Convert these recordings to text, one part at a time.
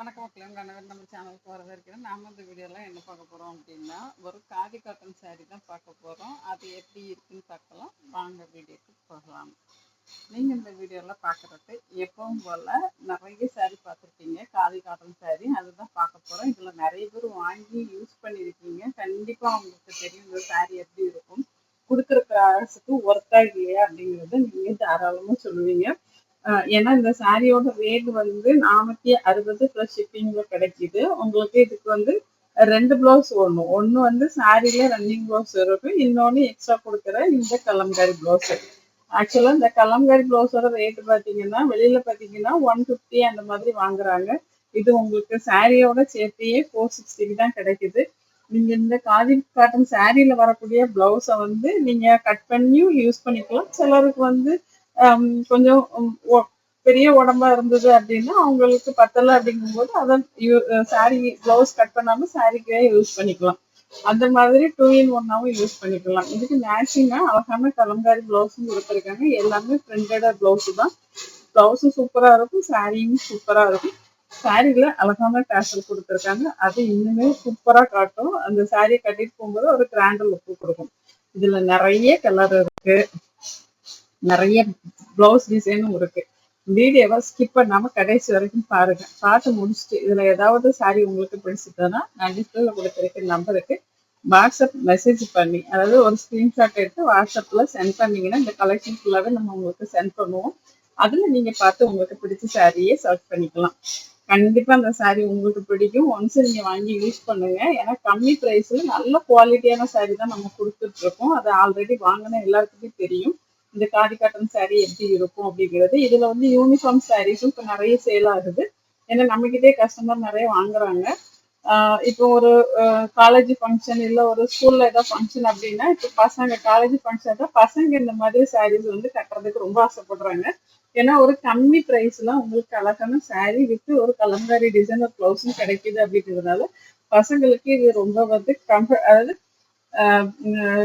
வணக்கம் மக்களே கணவர் நம்ம சேனலுக்கு வரவேற்கிறேன். நாம இந்த வீடியோலாம் என்ன பார்க்க போகிறோம் அப்படின்னா ஒரு காதி காட்டன் saree தான் பார்க்க போகிறோம் அது எப்படி இருக்குன்னு பார்க்கலாம். வாங்க வீடியோக்கு போகலாம். நீங்கள் இந்த வீடியோலாம் பார்க்குறது எப்பவும் போல் நிறைய saree பார்த்துருப்பீங்க. காதி காட்டன் saree அதுதான் பார்க்க போகிறோம் இதில் நிறைய பேர் வாங்கி யூஸ் பண்ணியிருக்கீங்க. கண்டிப்பாக உங்களுக்கு தெரியும் இந்த saree எப்படி இருக்கும். கொடுக்குற காசுக்கு ஒர்த்தாக இல்லையா அப்படிங்கிறத நீங்கள் தாராளமாக சொல்லுவீங்க. ஏன்னா இந்த சாரியோட ரேட் வந்து நானூத்தி அறுபது ப்ளஸ் ஷிப்பிங்ல கிடைக்குது. உங்களுக்கு இதுக்கு வந்து ரெண்டு பிளவுஸ் ஒண்ணு. ஒன்று வந்து சாரியில ரன்னிங் பிளவுஸ் இருக்கு. இன்னொன்னு எக்ஸ்ட்ரா கொடுக்குற இந்த கலம்காரி பிளவுஸ் ஆக்சுவலா இந்த கலம்காரி பிளவுஸோட ரேட் பாத்தீங்கன்னா வெளியில பாத்தீங்கன்னா ஒன் பிப்டி அந்த மாதிரி வாங்குறாங்க. இது உங்களுக்கு சாரியோட சேர்த்தியே ஃபோர் சிக்ஸ்டிக்கு தான் கிடைக்குது. நீங்க இந்த காதி காட்டன் சாரியில வரக்கூடிய பிளவுஸை வந்து நீங்க கட் பண்ணியும் யூஸ் பண்ணிக்கலாம். சிலருக்கு வந்து கொஞ்சம் பெரிய உடம்பா இருந்தது அப்படின்னா அவங்களுக்கு பத்தல அப்படிங்கும்போது அதை சாரி பிளவுஸ் கட் பண்ணாம சாரிக்கே யூஸ் பண்ணிக்கலாம். அந்த மாதிரி டூ இன் ஒன்னாவும் யூஸ் பண்ணிக்கலாம். இதுக்கு மேட்சிங்கா அழகான கலங்காரி பிளவுஸும் கொடுத்துருக்காங்க. எல்லாமே பிரிண்டட் பிளவுஸ் தான். பிளவுஸும் சூப்பரா இருக்கும் சாரியும் சூப்பரா இருக்கும். சாரியில அழகான டேசல் கொடுத்துருக்காங்க. அது இன்னுமே சூப்பரா காட்டும். அந்த சாரியை கட்டிட்டு போகும்போது ஒரு கிராண்ட் உப்பு கொடுக்கும். இதுல நிறைய கலர் இருக்கு. நிறைய பிளவுஸ் டிசைனும் இருக்கு. வீடியோவை ஸ்கிப் பண்ணாம கடைசி வரைக்கும் பாருங்க. பார்த்து முடிச்சுட்டு இதுல ஏதாவது சாரி உங்களுக்கு பிடிச்சிட்டதுன்னா நான் டிஸ்பிளேல கொடுத்துருக்க நம்பருக்கு வாட்ஸ்அப் மெசேஜ் பண்ணி அதாவது ஒரு ஸ்கிரீன்ஷாட் எடுத்து வாட்ஸ்அப்ல சென்ட் பண்ணீங்கன்னா இந்த கலெக்ஷன் ஃபுல்லாவே நம்ம உங்களுக்கு சென்ட் பண்ணுவோம். அதுல நீங்க பார்த்து உங்களுக்கு பிடிச்ச சாரியே செலக்ட் பண்ணிக்கலாம். கண்டிப்பா அந்த சாரி உங்களுக்கு பிடிக்கும். ஒன்ஸ் நீங்க வாங்கி யூஸ் பண்ணுங்க. ஏன்னா கம்மி பிரைஸ்ல நல்ல குவாலிட்டியான சாரி தான் நம்ம கொடுத்துட்டு இருக்கோம். அது ஆல்ரெடி வாங்கின எல்லாருக்குமே தெரியும். இந்த காதி காட்டன் saree எப்படி இருக்கும் அப்படிங்கிறது. இதுல வந்து யூனிஃபார்ம் சாரீஸும் இப்போ நிறைய சேல் ஆகுது. ஏன்னா நம்மகிட்டே கஸ்டமர் நிறைய வாங்குறாங்க. இப்போ ஒரு காலேஜ் ஃபங்க்ஷன் இல்லை ஒரு ஸ்கூல்ல ஏதாவது ஃபங்க்ஷன் அப்படின்னா இப்போ பசங்க காலேஜ் ஃபங்க்ஷன் தான் பசங்க இந்த மாதிரி சாரீஸ் வந்து கட்டுறதுக்கு ரொம்ப ஆசைப்படுறாங்க. ஏன்னா ஒரு கம்மி ப்ரைஸ்ல உங்களுக்கு அழகான saree வித்து ஒரு கலங்காரி டிசைனர் ப்ளவுஸும் கிடைக்குது அப்படிங்கிறதுனால பசங்களுக்கு இது ரொம்ப வந்து கம்ஃபர்ட் அதாவது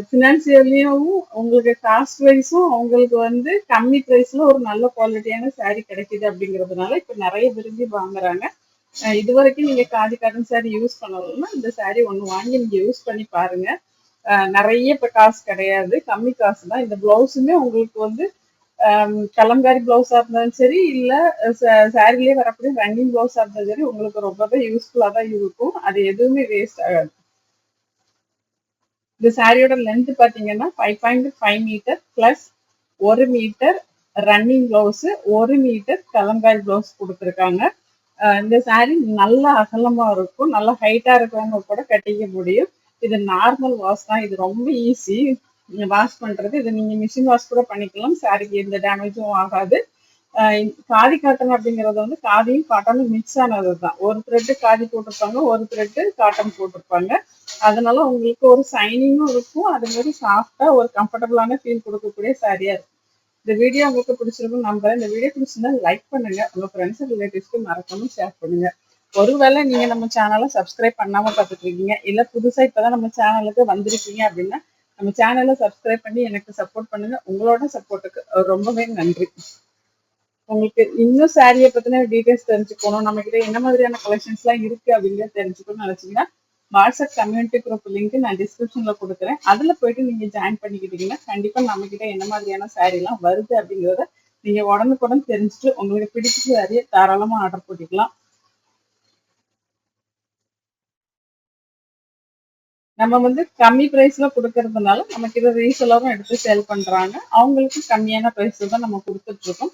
ஃபினான்சியர்லேயும் உங்களுக்கு காஸ்ட் வைஸும் அவங்களுக்கு வந்து கம்மி ப்ரைஸில் ஒரு நல்ல குவாலிட்டியான சாரீ கிடைக்குது அப்படிங்கிறதுனால இப்போ நிறைய விரும்பி வாங்குறாங்க. இது வரைக்கும் நீங்கள் காதி காட்டன் saree யூஸ் பண்ணணும்னா இந்த சாரீ ஒன்று வாங்கி நீங்கள் யூஸ் பண்ணி பாருங்கள் நிறைய இப்போ காசு கிடையாது. கம்மி காசு தான். இந்த ப்ளவுஸுமே உங்களுக்கு வந்து கலங்காரி கலம்காரி இருந்தாலும் சரி இல்லை சாரிலேயே வரக்கூடிய ரன்னிங் ப்ளவுஸாக இருந்தாலும் சரி உங்களுக்கு ரொம்பவே யூஸ்ஃபுல்லாக தான் இருக்கும். அது எதுவுமே வேஸ்ட் ஆகாது. இந்த சாரியோட லென்த் பார்த்தீங்கன்னா five point five metre plus ஒரு மீட்டர் ரன்னிங் பிளவுஸ் ஒரு மீட்டர் கலங்காய் ப்ளவுஸ் கொடுத்துருக்காங்க. இந்த saree நல்ல அகலமா இருக்கும் நல்ல ஹைட்டா இருக்கிறவங்க கூட கட்டிக்க முடியும். இது நார்மல் வாஷ் தான் இது ரொம்ப ஈஸி வாஷ் பண்றது இது நீங்க மிஷின் வாஷ் கூட பண்ணிக்கலாம் சாரிக்கு எந்த டேமேஜும் ஆகாது. காதி காட்டன் அப்படிங்கிறது வந்து காதியும் காட்டனும் மிக்ஸ் ஆனது தான் ஒரு த்ரெட்டு காதி போட்டிருப்பாங்க ஒரு த்ரெட்டு காட்டன் போட்டிருப்பாங்க. அதனால உங்களுக்கு ஒரு சைனிங்கும் இருக்கும். அது மாதிரி சாஃப்டா ஒரு கம்ஃபர்டபுளான ஃபீல் கொடுக்கக்கூடிய சாரியா இருக்கும். இந்த வீடியோ உங்களுக்கு பிடிச்சிருக்கும் நம்புறேன். இந்த வீடியோ பிடிச்சிருந்தா லைக் பண்ணுங்க. உங்க ஃப்ரெண்ட்ஸ் ரிலேட்டிவ்ஸ்க்கு மறக்காம ஷேர் பண்ணுங்க. ஒருவேளை நீங்க நம்ம சேனலை சப்ஸ்கிரைப் பண்ணாம பார்த்துட்டு இருக்கீங்க இல்ல புதுசா இப்பதான் நம்ம சேனலுக்கு வந்திருக்கீங்க அப்படின்னா நம்ம சேனலை சப்ஸ்கிரைப் பண்ணி எனக்கு சப்போர்ட் பண்ணுங்க. உங்களோட சப்போர்ட்டுக்கு ரொம்பவே நன்றி. உங்களுக்கு இன்னும் சாரியை பத்தின டீடைல்ஸ் தெரிஞ்சுக்கணும். நம்ம கிட்ட என்ன மாதிரியான கலெக்ஷன்ஸ் எல்லாம் இருக்கு அப்படிங்கிறத தெரிஞ்சுக்கணும்னு நினைச்சீங்கன்னா வாட்ஸ்அப் கம்யூனிட்டி குரூப் லிங்க் நான் டிஸ்கிரிப்ஷன்ல கொடுக்குறேன். அதுல போயிட்டு நீங்க ஜாயின் பண்ணிக்கிட்டீங்கன்னா கண்டிப்பா நம்ம கிட்ட என்ன மாதிரியான சாரி எல்லாம் வருது அப்படிங்கறத நீங்க உடனுக்குடன் தெரிஞ்சுட்டு உங்களுக்கு பிடிச்ச சாரியை தாராளமா ஆர்டர் போட்டுக்கலாம் நம்ம வந்து கம்மி பிரைஸ்ல கொடுக்கறதுனால நமக்கு இதை ரீசெலரும் எடுத்து சேல் பண்றாங்க. அவங்களுக்கு கம்மியான பிரைஸ் தான் நம்ம கொடுத்துட்டு இருக்கோம்.